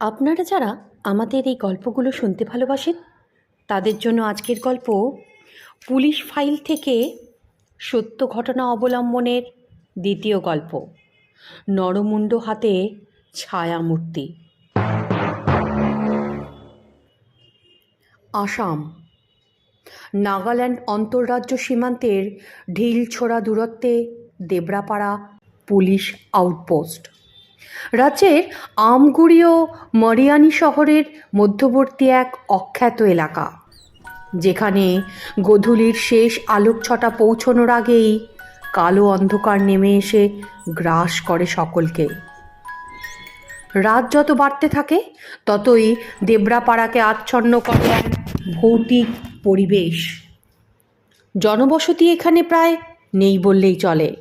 আপনারা যারা আমাদের এই গল্পগুলো শুনতে ভালোবাসেন, তাদের জন্য আজকের গল্প পুলিশ ফাইল থেকে সত্য ঘটনা অবলম্বনের দ্বিতীয় গল্প, নরমুণ্ড হাতে ছায়ামূর্তি। আসাম, নাগাল্যান্ড অন্তর্রাজ্য সীমান্তের ঢিল ছোড়া দূরত্বে দেবরাপাড়া পুলিশ আউটপোস্ট। রাজ্যের আমগুড়ি ও মরিয়ানি শহরের মধ্যবর্তী এক অখ্যাত এলাকা, যেখানে গোধূলির শেষ আলোকছটা পৌঁছনোর আগেই কালো অন্ধকার নেমে এসে গ্রাস করে সকলকে। রাত যত বাড়তে থাকে, ততই দেবরাপাড়াকে আচ্ছন্ন করে এক ভৌতিক পরিবেশ। জনবসতি এখানে প্রায় নেই বললেই চলে।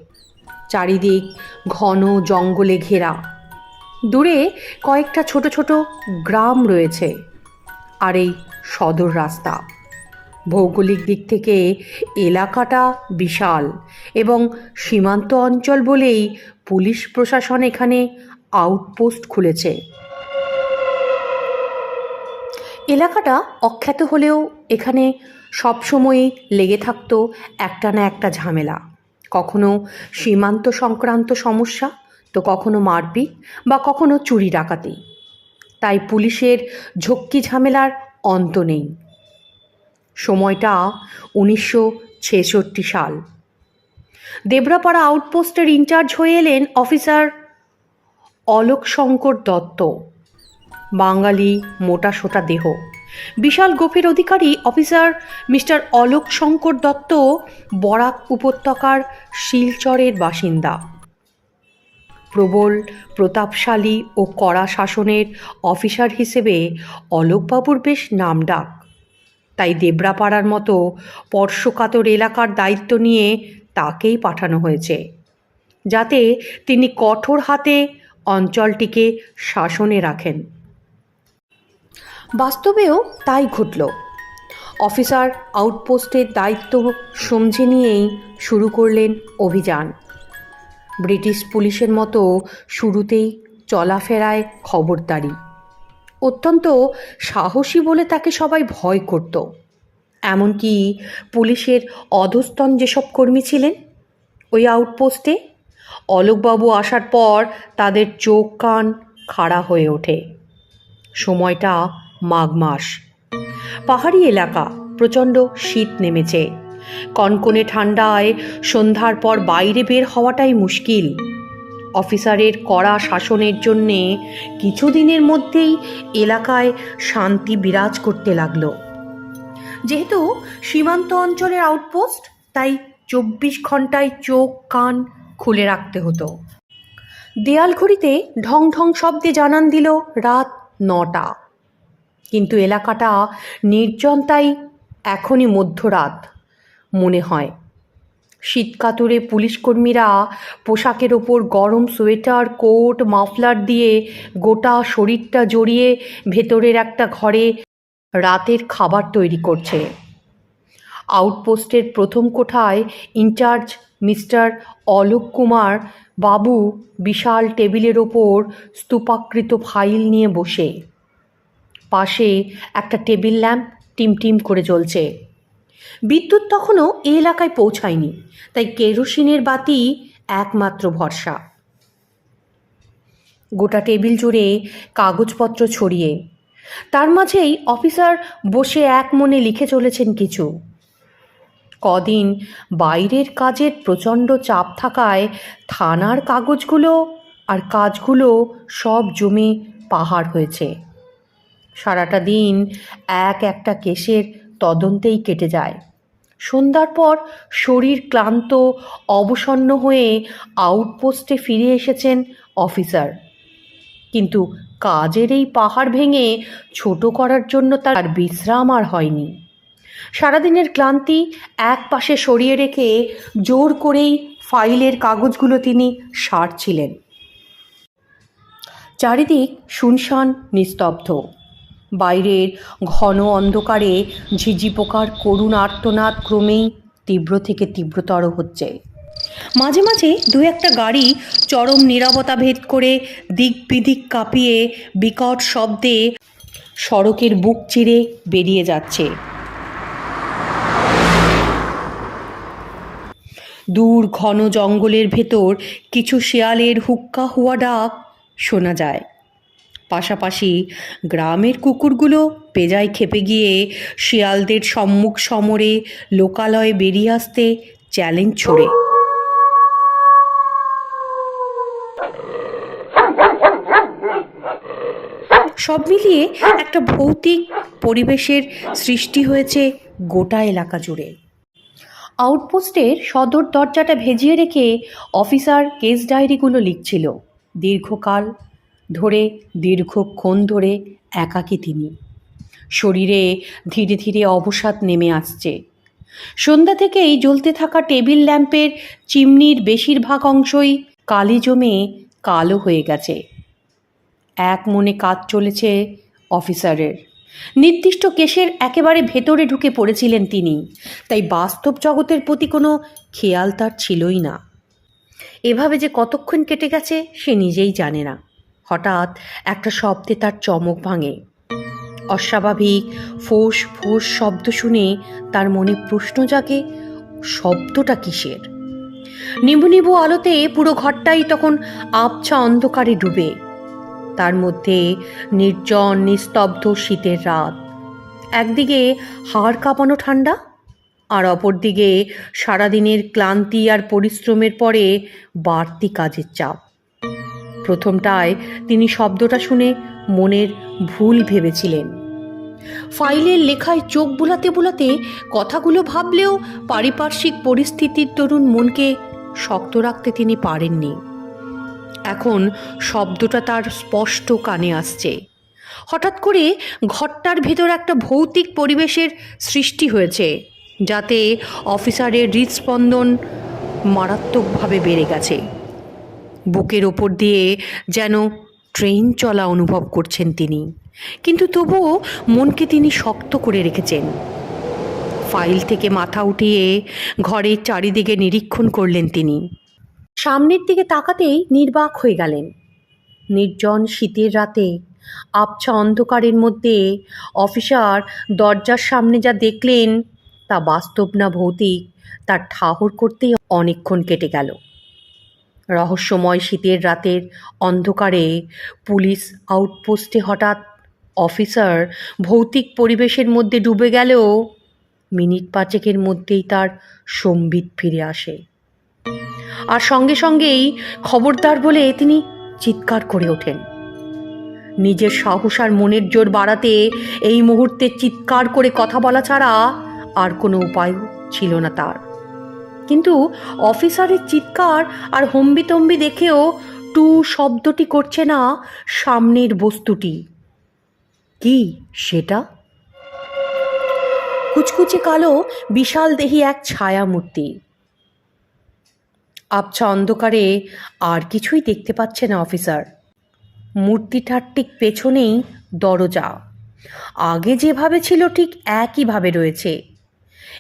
চারিদিক ঘন জঙ্গলে ঘেরা। দূরে কয়েকটা ছোট ছোট গ্রাম রয়েছে আর এই সদর রাস্তা। ভৌগোলিক দিক থেকে এলাকাটা বিশাল এবং সীমান্ত অঞ্চল বলেই পুলিশ প্রশাসন এখানে আউটপোস্ট খুলেছে। এলাকাটা অখ্যাত হলেও এখানে সবসময়ই লেগে থাকতো একটা না একটা ঝামেলা। কখনো সীমান্ত সংক্রান্ত সমস্যা তো কখনো মারপিট বা কখনো চুরি ডাকাতি। তাই পুলিশের ঝক্কি ঝামেলার অন্ত নেই। সময়টা উনিশশো ছেষট্টি সাল। দেবরাপাড়া আউটপোস্টের ইনচার্জ হয়ে এলেন অফিসার অলোক শঙ্কর দত্ত। বাঙালি মোটা সোটা দেহ। বিশাল গোফের অধিকারী অফিসার মিস্টার অলোক শঙ্কর দত্ত বরাক উপত্যকার শিলচরের বাসিন্দা। প্রবল, প্রতাপশালী ও কড়া শাসনের অফিসার হিসেবে অলোকবাবুর বেশ নামডাক তাই দেবরাপাড়ার মতো স্পর্শকাতর এলাকার দায়িত্ব নিয়ে তাকেই পাঠানো হয়েছে, যাতে তিনি কঠোর হাতে অঞ্চলটিকে শাসনে রাখেন। বাস্তবেও তাই ঘটল। অফিসার আউটপোস্টের দায়িত্ব সমঝে নিয়েই শুরু করলেন অভিযান। ব্রিটিশ পুলিশের মতো শুরুতেই চলাফেরায় খবরদারি। অত্যন্ত সাহসী বলে তাকে সবাই ভয় করত। এমনকি পুলিশের অধস্তন যেসব কর্মী ছিলেন, ওই আউটপোস্টে অলোকবাবু আসার পর তাদের চোখ কান খাড়া হয়ে ওঠে। সময়টা মাঘ মাস। পাহাড়ি এলাকা প্রচণ্ড শীত নেমেছে। কনকনে ঠান্ডায় সন্ধ্যার পর বাইরে বের হওয়াটাই মুশকিল। অফিসারের কড়া শাসনের জন্যে কিছুদিনের মধ্যেই এলাকায় শান্তি বিরাজ করতে লাগল। যেহেতু সীমান্ত অঞ্চলের আউটপোস্ট, তাই চব্বিশ ঘন্টায় চোখ, কান খুলে রাখতে হতো। দেয়াল ঘড়িতে ঢং ঢং শব্দে জানান দিল রাত নটা। কিন্তু এলাকাটা নির্জন তাই এখনই মধ্যরাত। মনে হয়। শীতকাতরে পুলিশকর্মীরা পোশাকের ওপর গরম সোয়েটার, কোট, মাফলার দিয়ে গোটা শরীরটা জড়িয়ে ভেতরের একটা ঘরে রাতের খাবার তৈরি করছে। আউটপোস্টের প্রথম কোঠায় ইনচার্জ মিস্টার অলোক কুমার বাবু বিশাল টেবিলের ওপর স্তূপাকৃত ফাইল নিয়ে বসে। পাশে একটা টেবিল ল্যাম্প টিমটিম করে জ্বলছে। বিদ্যুৎ তখনও এই এলাকায় পৌঁছায়নি, তাই কেরোসিনের বাতি একমাত্র ভরসা। গোটা টেবিল জুড়ে কাগজপত্র ছড়িয়ে, তার মাঝেই অফিসার বসে এক মনে লিখে চলেছেন কিছু। কদিন বাইরের কাজের প্রচণ্ড চাপ থাকায় থানার কাগজগুলো আর কাজগুলো সব জমে পাহাড় হয়েছে। সারাটা দিন এক একটা কেসের তদন্তেই কেটে যায়। সন্ধ্যার পর শরীর ক্লান্ত, অবসন্ন হয়ে আউটপোস্টে ফিরে এসেছেন অফিসার। কিন্তু কাজের এই পাহাড় ভেঙে ছোট করার জন্য তার বিশ্রাম আর হয়নি। সারাদিনের ক্লান্তি এক পাশে সরিয়ে রেখে জোর করেই ফাইলের কাগজগুলো তিনি সারছিলেন। চারিদিক শুনশান, নিস্তব্ধ। বাইরের ঘন অন্ধকারে ঝিঝি পোকার করুণ আর্তনাদ ক্রমেই তীব্র থেকে তীব্রতর হচ্ছে। মাঝে মাঝে দু একটা গাড়ি চরম নিরাপত্তা ভেদ করে দিক বিদিক কাঁপিয়ে বিকট শব্দে সড়কের বুক চিরে বেরিয়ে যাচ্ছে। দূর ঘন জঙ্গলের ভেতর কিছু শেয়ালের হুক্কা হুয়া ডাক শোনা যায়। পাশাপাশি গ্রামের কুকুরগুলো পেজায় খেপে গিয়ে শিয়ালদের সম্মুখ সমরে লোকালয়ে বেরিয়ে আসতে চ্যালেঞ্জ ছড়ে। সব মিলিয়ে একটা ভৌতিক পরিবেশের সৃষ্টি হয়েছে গোটা এলাকা জুড়ে। আউটপোস্টের সদর দরজাটা ভেজিয়ে রেখে অফিসার কেস ডায়েরিগুলো লিখছিল। দীর্ঘকাল ধরে, দীর্ঘক্ষণ ধরে একাকী তিনি। শরীরে ধীরে ধীরে অবসাদ নেমে আসছে। সন্ধ্যা থেকেই জ্বলতে থাকা টেবিল ল্যাম্পের চিমনির বেশিরভাগ অংশই কালি জমে কালো হয়ে গেছে। এক মনে কাজ চলেছে অফিসারের। নির্দিষ্ট কেসের একেবারে ভেতরে ঢুকে পড়েছিলেন তিনি, তাই বাস্তব জগতের প্রতি কোনো খেয়াল তার ছিলই না। এভাবে যে কতক্ষণ কেটে গেছে সে নিজেই জানে না। হঠাৎ একটা শব্দে তার চমক ভাঙে। অস্বাভাবিক, ফোঁস ফোঁস শব্দ শুনে তার মনে প্রশ্ন জাগে, শব্দটা কিসের? নিবু নিবু আলোতে পুরো ঘরটাই তখন আবছা অন্ধকারে ডুবে। তার মধ্যে নির্জন, নিস্তব্ধ শীতের রাত। একদিকে হাড় কাঁপানো ঠান্ডা, আর অপরদিকে সারাদিনের ক্লান্তি আর পরিশ্রমের পরে বাড়তি কাজের চাপ। প্রথমটায় তিনি শব্দটা শুনে মনের ভুল ভেবেছিলেন। ফাইলের লেখায় চোখ বুলাতে বুলাতে কথাগুলো ভাবলেও পারিপার্শ্বিক পরিস্থিতির তরুণ মনকে শক্ত রাখতে তিনি পারেননি। এখন শব্দটা তার স্পষ্ট কানে আসছে। হঠাৎ করে ঘরটার ভেতর একটা ভৌতিক পরিবেশের সৃষ্টি হয়েছে, যাতে অফিসারের হৃদস্পন্দন মারাত্মকভাবে বেড়ে গেছে। বুকের ওপর দিয়ে যেন ট্রেন চলা অনুভব করছেন তিনি। কিন্তু তবুও মনকে তিনি শক্ত করে রেখেছেন। ফাইল থেকে মাথা উঠিয়ে ঘরের চারিদিকে নিরীক্ষণ করলেন তিনি। সামনের দিকে তাকাতেই নির্বাক হয়ে গেলেন। নির্জন শীতের রাতে আবছা অন্ধকারের মধ্যে অফিসার দরজার সামনে যা দেখলেন তা বাস্তব না ভৌতিক, তার ঠাহর করতেই অনেকক্ষণ কেটে গেল। রহস্যময় শীতের রাতের অন্ধকারে পুলিশ আউটপোস্টে হঠাৎ অফিসার ভৌতিক পরিবেশের মধ্যে ডুবে গেলেও মিনিট পাঁচেকের মধ্যেই তার সম্বিত ফিরে আসে। আর সঙ্গে সঙ্গেই খবরদার বলে তিনি চিৎকার করে ওঠেন। নিজের সাহস আর মনের জোর বাড়াতে এই মুহূর্তে চিৎকার করে কথা বলা ছাড়া আর কোনো উপায় ছিল না তার। কিন্তু অফিসারের চিৎকার আর হম্বিতম্বি দেখেও টু শব্দটি করছে না সামনের বস্তুটি। কি সেটা? কুচকুচে কালো, বিশাল দেহি এক ছায়া মূর্তি আবছা অন্ধকারে আর কিছুই দেখতে পাচ্ছে না অফিসার। মূর্তিটার ঠিক পেছনেই দরজা। আগে যেভাবে ছিল ঠিক একইভাবে রয়েছে।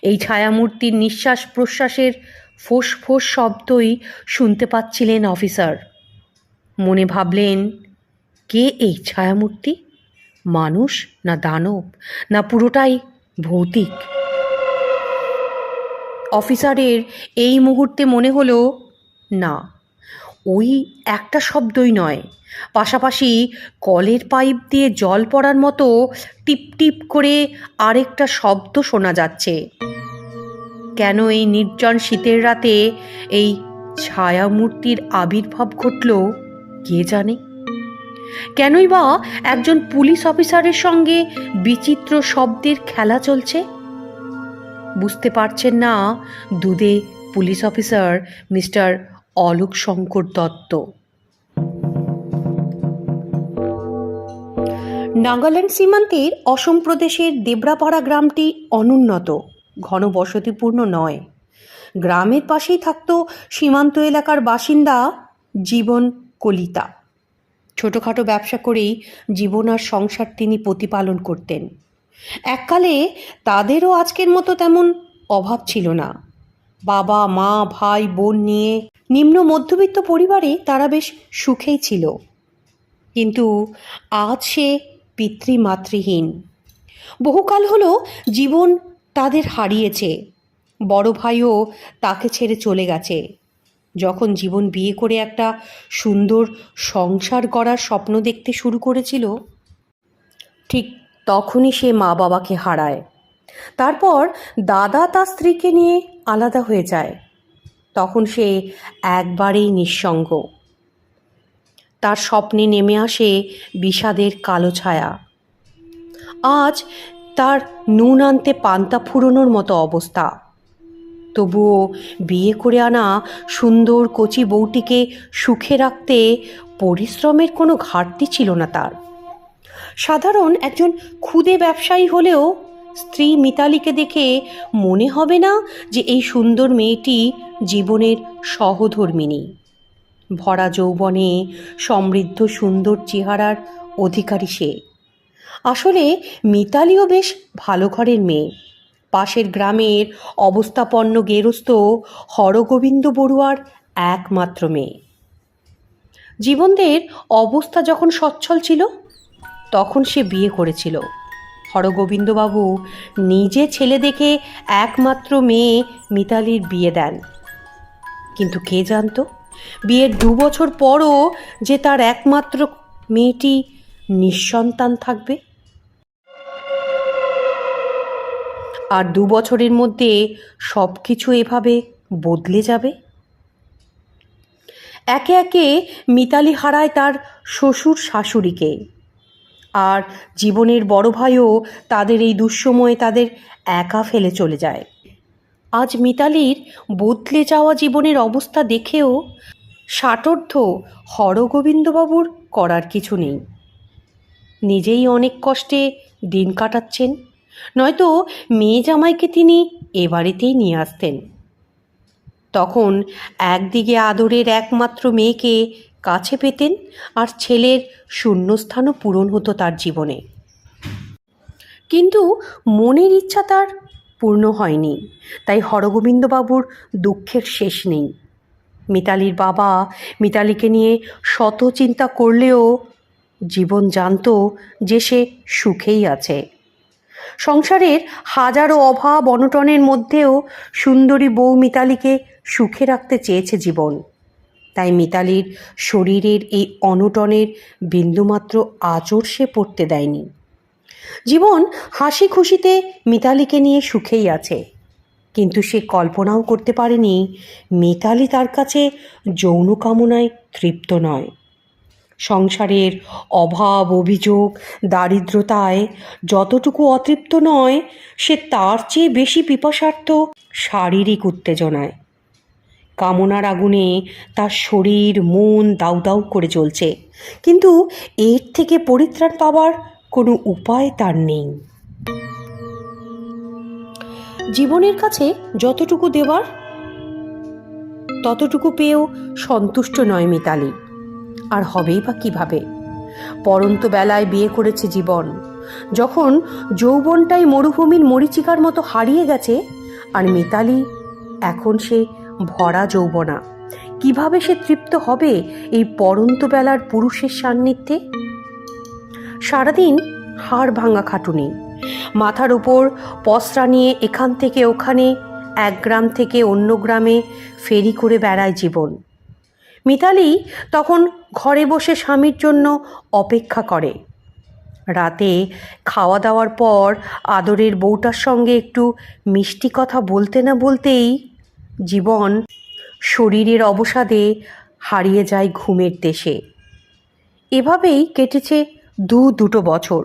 এই ছায়ামূর্তির নিঃশ্বাস প্রশ্বাসের ফোঁস ফোঁস শব্দই শুনতে পাচ্ছিলেন অফিসার। মনে ভাবলেন, কে এই ছায়ামূর্তি? মানুষ না দানব, না পুরোটাই ভৌতিক? অফিসারের এই মুহূর্তে মনে হলো, না। ওই একটা শব্দই নয়। পাশাপাশি কলের পাইপ দিয়ে জল পড়ার মতো টিপ টিপ করে আরেকটা শব্দ শোনা যাচ্ছে। কেন এই নির্জন শীতের রাতে এই ছায়ামূর্তির আবির্ভাব ঘটল, কে জানে? কেনই বা একজন পুলিশ অফিসারের সঙ্গে বিচিত্র শব্দের খেলা চলছে? বুঝতে পারছেন না দুধে police officer mister Alok Shankar Dutta. Nagaland সীমান্তের অসম প্রদেশের দেবরাপাড়া গ্রামটি অনুন্নত, ঘনবসতিপূর্ণ নয়। গ্রামের পাশেই থাকত সীমান্ত এলাকার বাসিন্দা জীবন কলিতা। ছোটোখাটো ব্যবসা করেই জীবন আর সংসার তিনি প্রতিপালন করতেন। এককালে তাদেরও আজকের মতো তেমন অভাব ছিল না। বাবা, মা, ভাই, বোন নিয়ে নিম্ন মধ্যবিত্ত পরিবারে তারা বেশ সুখেই ছিল। কিন্তু আজ সে পিতৃমাতৃহীন। বহুকাল হলো জীবন তাদের হারিয়েছে। বড় ভাইও তাকে ছেড়ে চলে গেছে। যখন জীবন বিয়ে করে একটা সুন্দর সংসার করার স্বপ্ন দেখতে শুরু করেছিল, ঠিক তখনই সে মা বাবাকে হারায়। তারপর দাদা তার স্ত্রীকে নিয়ে আলাদা হয়ে যায়। তখন সে একবারেই নিঃসঙ্গ। তার স্বপ্নে নেমে আসে বিষাদের কালো ছায়া। আজ তার নুন আনতে পান্তা ফুরোনোর মতো অবস্থা। তবুও বিয়ে করে আনা সুন্দর কচি বউটিকে সুখে রাখতে পরিশ্রমের কোনো ঘাটতি ছিল না তার। সাধারণ একজন ক্ষুদে ব্যবসায়ী হলেও স্ত্রী মিতালিকে দেখে মনে হবে না যে এই সুন্দর মেয়েটি জীবনের সহধর্মিণী। ভরা যৌবনে সমৃদ্ধ সুন্দর চেহারার অধিকারী সে। আসলে মিতালিও বেশ ভালো ঘরের মেয়ে। পাশের গ্রামের অবস্থাপন্ন গেরস্থ হরগোবিন্দ বড়ুয়ার একমাত্র মেয়ে। জীবনদের অবস্থা যখন সচ্ছল ছিল, তখন সে বিয়ে করেছিল। হরগোবিন্দবাবু নিজে ছেলে দেখে একমাত্র মেয়ে মিতালির বিয়ে দেন। কিন্তু কে জানতো? বিয়ের দু বছর পরও যে তার একমাত্র মেয়েটি নিঃসন্তান থাকবে। আর দু বছরের মধ্যে সব কিছু এভাবে বদলে যাবে? একে একে মিতালি হারায় তার শ্বশুর শাশুড়িকে। আর জীবনের বড় ভাইও তাদের এই দুঃসময়ে তাদের একা ফেলে চলে যায়। আজ মিতালির বদলে যাওয়া জীবনের অবস্থা দেখেও ষাটোর্ধ হরগোবিন্দবাবুর করার কিছু নেই। নিজেই অনেক কষ্টে দিন কাটাচ্ছেন, নয়তো মেয়ে জামাইকে তিনি এ বাড়িতেই নিয়ে আসতেন। তখন একদিকে আদরের একমাত্র মেয়েকে কাছে পেতেন আর ছেলের শূন্যস্থানও পূরণ হতো তার জীবনে। কিন্তু মনের ইচ্ছা তার পূর্ণ হয়নি। তাই হরগোবিন্দবাবুর দুঃখের শেষ নেই। মিতালির বাবা মিতালিকে নিয়ে শত চিন্তা করলেও জীবন জানতো যে সে সুখেই আছে। সংসারের হাজারো অভাব অনটনের মধ্যেও সুন্দরী বউ মিতালিকে সুখে রাখতে চেয়েছে জীবন। তাই মিতালির শরীরের এই অনটনের বিন্দুমাত্র আচর সে পড়তে দেয়নি। জীবন হাসি খুশিতে মিতালিকে নিয়ে সুখেই আছে। কিন্তু সে কল্পনাও করতে পারেনি মিতালি তার কাছে যৌন কামনায় তৃপ্ত নয়। সংসারের অভাব, অভিযোগ, দারিদ্রতায় যতটুকু অতৃপ্ত নয়, সে তার চেয়ে বেশি পিপাসার্থ শারীরিক উত্তেজনায়। কামনার আগুনে তার শরীর, মন দাউ দাউ করে চলছে কিন্তু এর থেকে পরিত্রাণ পাওয়ার কোনো উপায় তার নেই। জীবনের কাছে যতটুকু দেওয়ার, ততটুকু পেয়েও সন্তুষ্ট নয় মিতালি। আর হবেই বা কীভাবে? পরন্ত বেলায় বিয়ে করেছে জীবন। যখন যৌবনটাই মরুভূমির মরিচিকার মতো হারিয়ে গেছে, আর মিতালি এখন সে ভরা যৌবনা। কীভাবে সে তৃপ্ত হবে এই পরন্ত বেলার পুরুষের সান্নিধ্যে? সারাদিন হাড় ভাঙা খাটুনি। মাথার উপর পসরা নিয়ে এখান থেকে ওখানে, এক গ্রাম থেকে অন্য গ্রামে ফেরি করে বেড়ায় জীবন। মিতালি তখন ঘরে বসে স্বামীর জন্য অপেক্ষা করে। রাতে খাওয়া দাওয়ার পর আদরের বউটার সঙ্গে একটু মিষ্টি কথা বলতে না বলতেই জীবন শরীরের অবসাদে হারিয়ে যায় ঘুমের দেশে। এভাবেই কেটেছে দু দুটো বছর।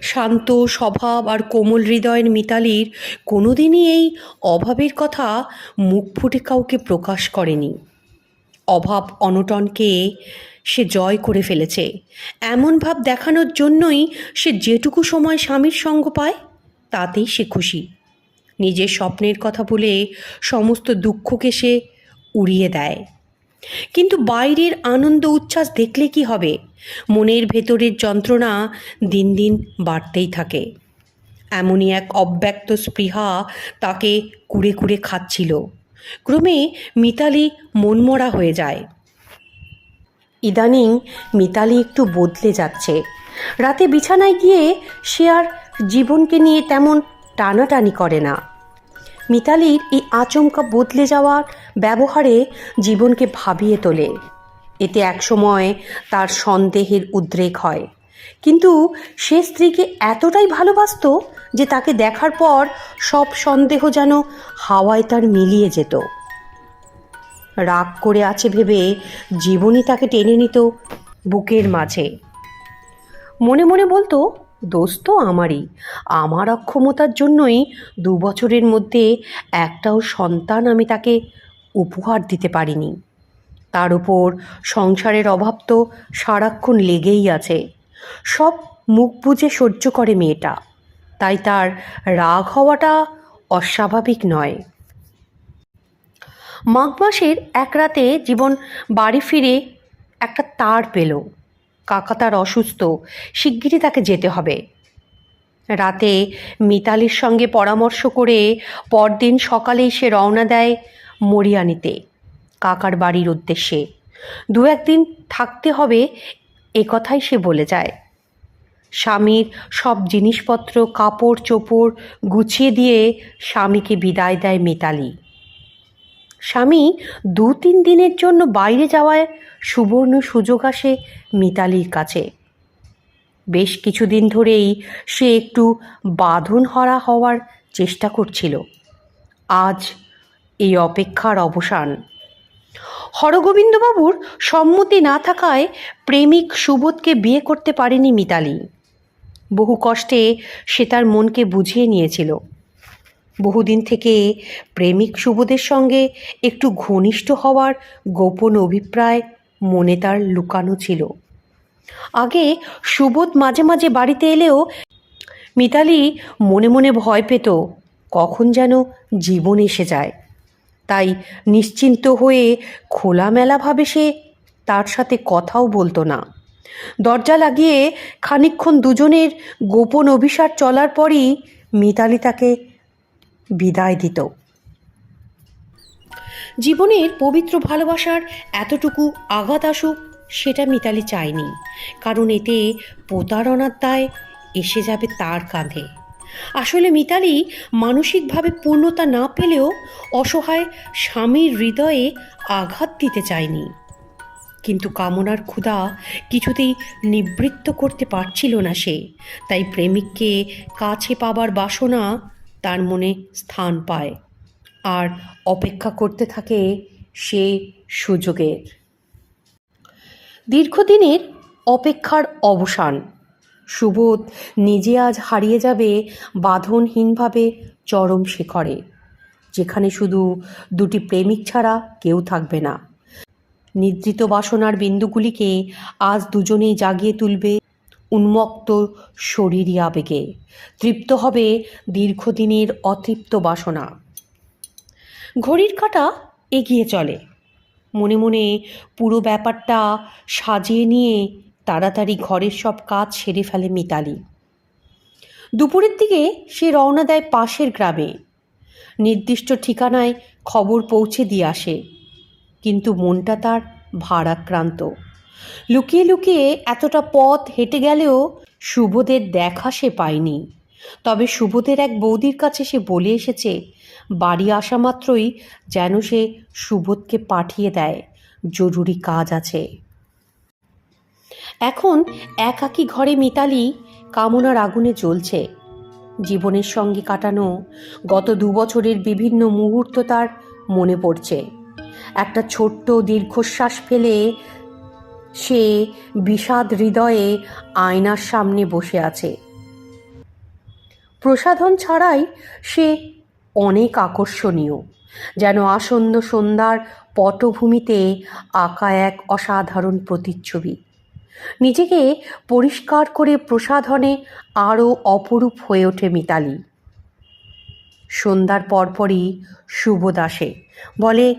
শান্ত স্বভাব আর কোমল হৃদয়ের মিতালির কোনোদিনই এই অভাবের কথা মুখ ফুটে কাউকে প্রকাশ করেনি। অভাব অনটনকে সে জয় করে ফেলেছে। এমন ভাব দেখানোর জন্যই সে যেটুকু সময় স্বামীর সঙ্গ পায়, তাতেই সে খুশি। নিজের স্বপ্নের কথা বলে সমস্ত দুঃখকে সে উড়িয়ে দেয়। কিন্তু বাইরের আনন্দ উচ্ছ্বাস দেখলে কি হবে? মনের ভেতরের যন্ত্রণা দিন দিন বাড়তেই থাকে। এমনই এক অব্যক্ত স্পৃহা তাকে কুড়ে কুড়ে খাচ্ছিল। ক্রমে মিতালি মনমরা হয়ে যায়। ইদানিং মিতালি একটু বদলে যাচ্ছে। রাতে বিছানায় গিয়ে সে আর জীবনকে নিয়ে তেমন টানাটানি করে না। মিতালির এই আচমকা বদলে যাওয়ার ব্যবহারে জীবনকে ভাবিয়ে তোলে। এতে একসময় তার সন্দেহের উদ্রেক হয়। কিন্তু সে স্ত্রীকে এতটাই ভালোবাসতো যে তাকে দেখার পর সব সন্দেহ যেন হাওয়ায় তার মিলিয়ে যেত। রাগ করে আছে ভেবে জীবনই তাকে টেনে নিত বুকের মাঝে। মনে মনে বলতো দোষ তো আমারই। আমার অক্ষমতার জন্যই দু বছরের মধ্যে একটাও সন্তান আমি তাকে উপহার দিতে পারিনি। তার উপর সংসারের অভাব তো সারাক্ষণ লেগেই আছে। সব মুখ বুজে সহ্য করে মেয়েটা। তাই তার রাগ হওয়াটা অস্বাভাবিক নয়। মাঘ মাসের এক রাতে জীবন বাড়ি ফিরে একটা তার পেল। কাকা তার অসুস্থ, শিগগিরই তাকে যেতে হবে। রাতে মিতালির সঙ্গে পরামর্শ করে পরদিন সকালেই সে রওনা দেয় মরিয়ানিতে, কাকার বাড়ির উদ্দেশ্যে। দু একদিন থাকতে হবে, এ কথাই সে বলে যায়। স্বামীর সব জিনিসপত্র কাপড় চোপড় গুছিয়ে দিয়ে স্বামীকে বিদায় দেয় মিতালি। স্বামী দু তিন দিনের জন্য বাইরে যাওয়ায় সুবর্ণ সুযোগ আসে মিতালির কাছে। বেশ কিছুদিন ধরেই সে একটু বাঁধন হরা হওয়ার চেষ্টা করছিল। আজ এই অপেক্ষার অবসান। হরগোবিন্দবাবুর সম্মতি না থাকায় প্রেমিক সুবোধকে বিয়ে করতে পারেনি মিতালি। বহু কষ্টে সে তার মনকে বুঝিয়ে নিয়েছিল। বহুদিন থেকে প্রেমিক সুবোধের সঙ্গে একটু ঘনিষ্ঠ হওয়ার গোপন অভিপ্রায় মনে তার লুকানো ছিল। আগে সুবোধ মাঝে মাঝে বাড়িতে এলেও মিতালি মনে মনে ভয় পেত, কখন যেন জীবন এসে যায়। তাই নিশ্চিন্ত হয়ে খোলামেলাভাবে সে তার সাথে কথাও বলতো না। দরজা লাগিয়ে খানিকক্ষণ দুজনের গোপন অভিসার চলার পরই মিতালি তাকে বিদায় দিত। জীবনের পবিত্র ভালোবাসার এতটুকু আঘাত আসুক, সেটা মিতালি চায়নি। কারণ এতে প্রতারণার দায় এসে যাবে তার কাঁধে। আসলে মিতালি মানসিকভাবে পূর্ণতা না পেলেও অসহায় স্বামীর হৃদয়ে আঘাত দিতে চায়নি। কিন্তু কামনার ক্ষুধা কিছুতেই নিবৃত্ত করতে পারছিল না সে। তাই প্রেমিককে কাছে পাবার বাসনা তার মনে স্থান পায়। আর অপেক্ষা করতে থাকে সে সুযোগের। দীর্ঘদিনের অপেক্ষার অবসান। সুবোধ নিজে আজ হারিয়ে যাবে বাঁধনহীনভাবে চরম শিখরে, যেখানে শুধু দুটি প্রেমিক ছাড়া কেউ থাকবে না। নিদ্রিত বাসনার বিন্দুগুলিকে আজ দুজনেই জাগিয়ে তুলবে উন্মত্ত শরীরী আবেগে। তৃপ্ত হবে দীর্ঘদিনের অতৃপ্ত বাসনা। ঘড়ির কাঁটা এগিয়ে চলে। মনে মনে পুরো ব্যাপারটা সাজিয়ে নিয়ে তাড়াতাড়ি ঘরের সব কাজ সেরে ফেলে মিতালি। দুপুরের দিকে সে রওনা দেয় পাশের গ্রামে। নির্দিষ্ট ঠিকানায় খবর পৌঁছে দিয়ে আসে। কিন্তু মনটা তার ভারাক্রান্ত। লুকিয়ে লুকিয়ে এতটা পথ হেঁটে গেলেও শুভদের দেখা সে পায়নি। তবে শুভদের এক বৌদির কাছে সে বলে এসেছে, বাড়ি আসা মাত্রই যেন সে সুবোধকে পাঠিয়ে দেয়, জরুরি কাজ আছে। এখন একাকী ঘরে মিতালি কামনার আগুনে জ্বলছে। জীবনের সঙ্গে কাটানো গত দু বছরের বিভিন্ন মুহূর্ত তার মনে পড়ছে। একটা ছোট্ট দীর্ঘশ্বাস ফেলে সে বিষাদ হৃদয়ে আয়নার সামনে বসে আছে। প্রসাধন ছাড়াই সে অনেক আকর্ষণীয়, যেন আসন্ন সন্ধ্যার পটভূমিতে আঁকা এক অসাধারণ প্রতিচ্ছবি। নিজেকে পরিষ্কার করে প্রসাধনে আরও অপরূপ হয়ে ওঠে মিতালি। সন্ধ্যার পরপরই সুবোধ আসে বলে,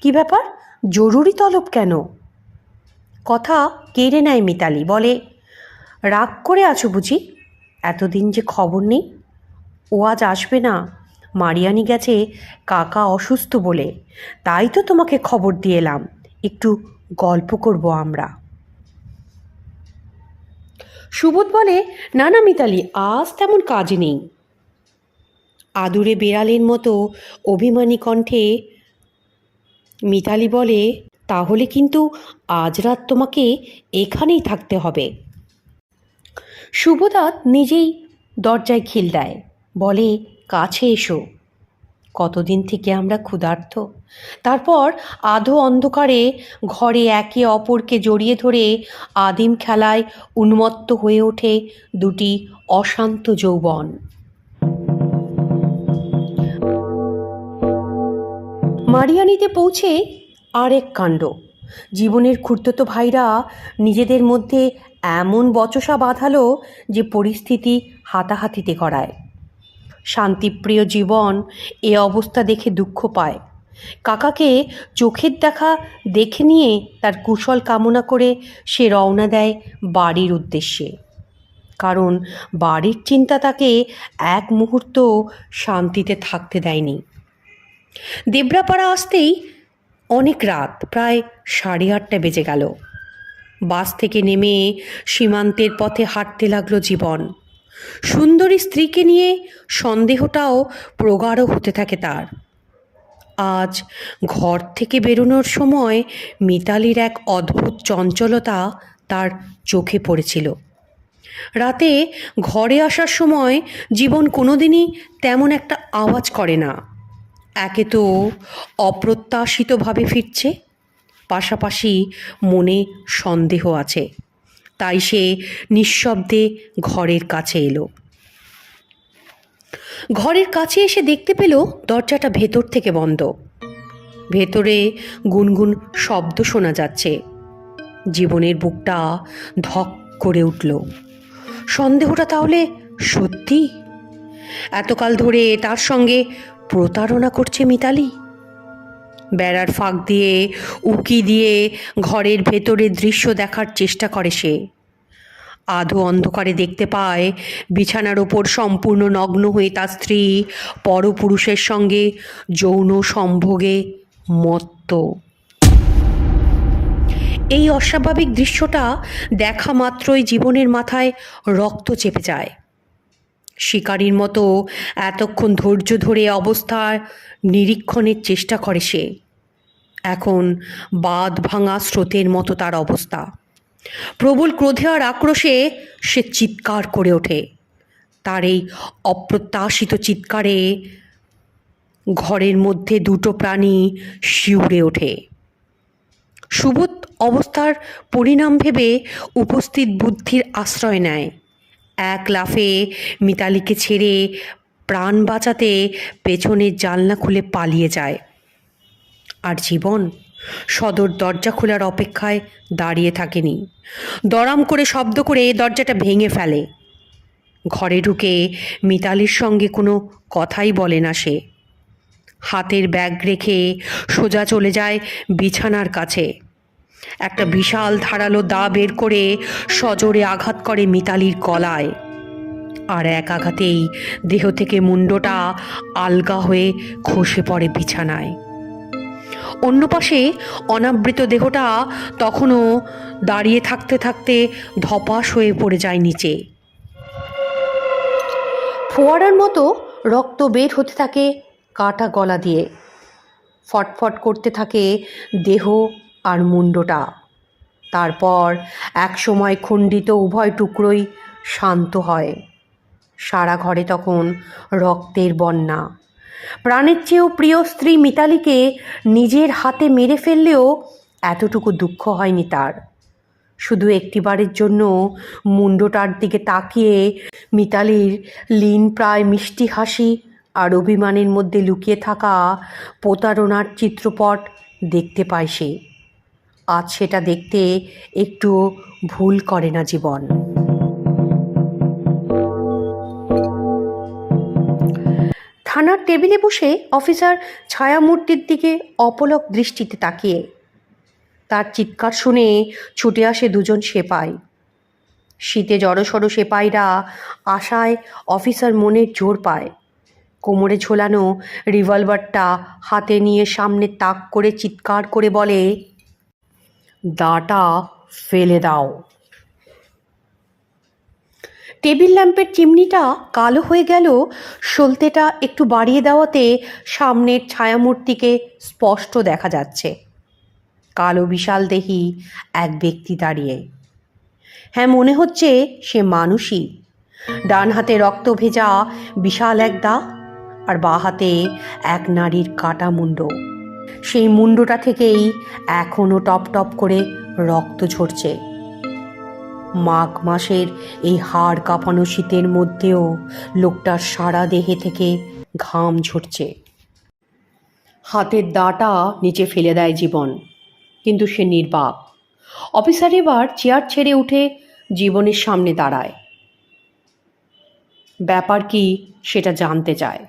কি ব্যাপার? জরুরি তলব কেন? কথা কেড়ে নেয় মিতালি, বলে, রাগ করে আছো বুঝি? এতদিন যে খবর নেই? ও আজ আসবে না। মারিয়ানি গেছে কাকা অসুস্থ বলে। তাই তো তোমাকে খবর দিয়ে এলাম। একটু গল্প করব আমরা। সুবোধ বলে, না না মিতালি, আজ তেমন কাজ নেই। আদুরে বেড়ালের মতো অভিমানী কণ্ঠে মিতালি বলে তাহলে কিন্তু আজ রাত তোমাকে এখানেই থাকতে হবে। শুভদাত নিজেই দরজায় খিল দেয়, বলে, কাছে এসো। কতদিন থেকে আমরা ক্ষুধার্ত? তারপর আধো অন্ধকারে ঘরে একে অপরকে জড়িয়ে ধরে আদিম খেলায় উন্মত্ত হয়ে ওঠে দুটি অশান্ত যৌবন। মারিয়ানিতে পৌঁছে আরেক কাণ্ড। জীবনের খুর্ততো ভাইরা নিজেদের মধ্যে এমন বচসা বাঁধালো যে পরিস্থিতি হাতাহাতিতে করায় শান্তিপ্রিয় জীবন এ অবস্থা দেখে দুঃখ পায়। কাকাকে চোখের দেখা দেখে নিয়ে তার কুশল কামনা করে সে রওনা দেয় বাড়ির উদ্দেশ্যে। কারণ বাড়ির চিন্তা তাকে এক মুহূর্ত শান্তিতে থাকতে দেয়নি। দেবরাপাড়া আসতেই অনেক রাত, প্রায় সাড়ে আটটা বেজে গেল। বাস থেকে নেমে সীমান্তের পথে হাঁটতে লাগল জীবন। সুন্দরী স্ত্রীকে নিয়ে সন্দেহটাও প্রগাঢ় হতে থাকে তার। আজ ঘর থেকে বেরোনোর সময় মিতালির এক অদ্ভুত চঞ্চলতা তার চোখে পড়েছিল। রাতে ঘরে আসার সময় জীবন কোনোদিনই তেমন একটা আওয়াজ করে না। একে তো অপ্রত্যাশিতভাবে ফিরছে, পাশাপাশি মনে সন্দেহ আছে। তাই সে নিঃশব্দে ঘরের কাছে এলো। ঘরের কাছে এসে দেখতে পেল দরজাটা ভেতর থেকে বন্ধ। ভেতরে গুনগুন শব্দ শোনা যাচ্ছে। জীবনের বুকটা ধক করে উঠল। সন্দেহটা তাহলে সত্যি? এতকাল ধরে তার সঙ্গে প্রতারণা করছে মিতালি? বেড়ার ফাঁক দিয়ে, উকি দিয়ে ঘরের ভেতরের দৃশ্য দেখার চেষ্টা করে সে। আধো অন্ধকারে দেখতে পায়, বিছানার ওপর সম্পূর্ণ নগ্ন হয়ে তার স্ত্রী পরপুরুষের সঙ্গে যৌন সম্ভোগে মত্ত। এই অস্বাভাবিক দৃশ্যটা দেখা মাত্রই জীবনের মাথায় রক্ত চেপে যায়। শিকারীর মতো এতক্ষণ ধৈর্য ধরে অবস্থার নিরীক্ষণের চেষ্টা করে সে। এখন বাঁধ ভাঙা স্রোতের মতো তার অবস্থা। প্রবল ক্রোধে আর আক্রোশে সে চিৎকার করে ওঠে। তার এই অপ্রত্যাশিত চিৎকারে ঘরের মধ্যে দুটো প্রাণী শিউরে ওঠে। সুবোধ অবস্থার পরিণাম ভেবে উপস্থিত বুদ্ধির আশ্রয় নেয়। এক লাফে মিতালিকে ছেড়ে প্রাণ বাঁচাতে পেছনের জানলা খুলে পালিয়ে যায়। আর জীবন সদর দরজা খোলার অপেক্ষায় দাঁড়িয়ে থাকেনি। দরাম করে শব্দ করে দরজাটা ভেঙে ফেলে। ঘরে ঢুকে মিতালির সঙ্গে কোনো কথাই বলে না সে। হাতের ব্যাগ রেখে সোজা চলে যায় বিছানার কাছে। একটা বিশাল ধারালো দা বের করে সজোরে আঘাত করে মিতালির গলায়। আর এক আঘাতেই দেহ থেকে মুন্ডটা আলগা হয়ে খসে পড়ে বিছানায়। অন্য পাশে অনাবৃত দেহটা তখনও দাঁড়িয়ে থাকতে থাকতে ধপাস হয়ে পড়ে যায় নিচে। ফোয়ারার মতো রক্ত বের হতে থাকে কাটা গলা দিয়ে। ফটফট করতে থাকে দেহ আর মুন্ডটা তারপর এক সময় খণ্ডিত উভয় টুকরোই শান্ত হয়। সারা ঘরে তখন রক্তের বন্যা। প্রাণের চেয়েও প্রিয় স্ত্রী মিতালিকে নিজের হাতে মেরে ফেললেও এতটুকু দুঃখ হয়নি তার। শুধু একটিবারের জন্য মুন্ডটার দিকে তাকিয়ে মিতালির লীন প্রায় মিষ্টি হাসি আর অভিমানের মধ্যে লুকিয়ে থাকা প্রতারণার চিত্রপট দেখতে পায় সে। আজ সেটা দেখতে একটু ভুল করে না জীবন। থানার টেবিলে বসে অফিসার ছায়ামূর্তির দিকে অপলক দৃষ্টিতে তাকিয়ে। তার চিৎকার শুনে ছুটে আসে দুজন সেপাই। শীতে জড়সড় সেপাইরা আশায় অফিসার মনে জোর পায়। কোমরে ঝোলানো রিভলভারটা হাতে নিয়ে সামনে তাক করে চিৎকার করে বলে দাটা ফেলে দাও। টেবিল ল্যাম্পের চিমনিটা কালো হয়ে গেল। সলতেটা একটু বাড়িয়ে দেওয়াতে সামনের ছায়ামূর্তিকে স্পষ্ট দেখা যাচ্ছে। কালো বিশাল দেহি এক ব্যক্তি দাঁড়িয়ে। হ্যাঁ মনে হচ্ছে সে মানুষই। ডান হাতে রক্ত ভেজা বিশাল এক দা আর বা হাতে এক নারীর কাটা মুন্ড। সেই মুন্ডটা থেকেই এখনও টপ টপ করে রক্ত ঝরছে। মাঘ মাসের এই হাড় কাঁপানো শীতের মধ্যেও লোকটার সারা দেহে থেকে ঘাম ঝরছে। হাতের দাটা নিচে ফেলে দেয় জীবন, কিন্তু সে নির্বাক। অফিসার এবার চেয়ার ছেড়ে উঠে জীবনের সামনে দাঁড়ায়। ব্যাপার কি সেটা জানতে চায়।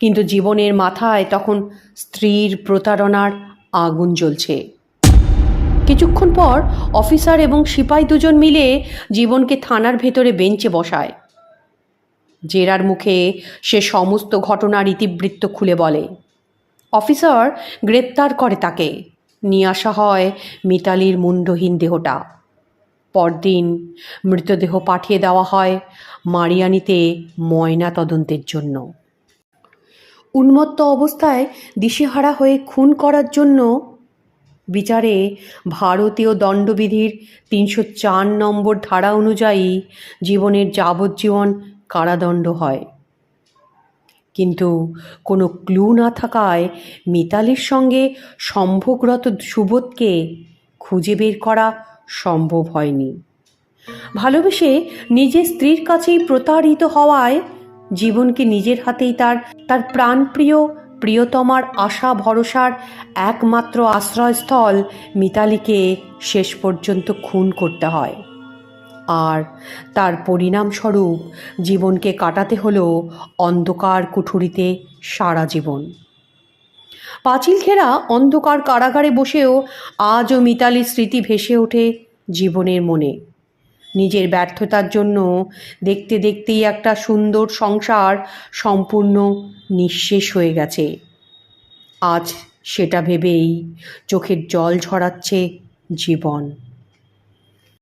কিন্তু জীবনের মাথায় তখন স্ত্রীর প্রতারণার আগুন জ্বলছে। কিছুক্ষণ পর অফিসার এবং সিপাই দুজন মিলে জীবনকে থানার ভেতরে বেঞ্চে বসায়। জেরার মুখে সে সমস্ত ঘটনার ইতিবৃত্ত খুলে বলে, অফিসার, গ্রেপ্তার করে তাকে। নিয়ে আসা হয় মিতালির মুন্ডহীন দেহটা। পরদিন মৃতদেহ পাঠিয়ে দেওয়া হয় মারিয়ানিতে ময়না তদন্তের জন্য। উন্মত্ত অবস্থায় দিশেহারা হয়ে খুন করার জন্য বিচারে ভারতীয় দণ্ডবিধির তিনশো চার নম্বর ধারা অনুযায়ী জীবনের যাবজ্জীবন কারাদণ্ড হয়। কিন্তু কোনো ক্লু না থাকায় মিতালির সঙ্গে সম্ভোগরত সুবোধকে খুঁজে বের করা সম্ভব হয়নি। ভালোবেসে নিজের স্ত্রীর কাছেই প্রতারিত হওয়ায় জীবনকে নিজের হাতেই তার তার প্রাণপ্রিয়, প্রিয়তমার আশা ভরসার একমাত্র আশ্রয়স্থল মিতালিকে শেষ পর্যন্ত খুন করতে হয়। আর তার পরিণামস্বরূপ জীবনকে কাটাতে হলো অন্ধকার কুঠুরিতে সারা জীবন। পাঁচিল ঘেরা অন্ধকার কারাগারে বসেও আজও মিতালির স্মৃতি ভেসে ওঠে জীবনের মনে। নিজের ব্যর্থতার জন্য দেখতে দেখতেই একটা সুন্দর সংসার সম্পূর্ণ নিঃশেষ হয়ে গেছে। আজ সেটা ভেবেই চোখের জল ঝরাচ্ছে জীবন।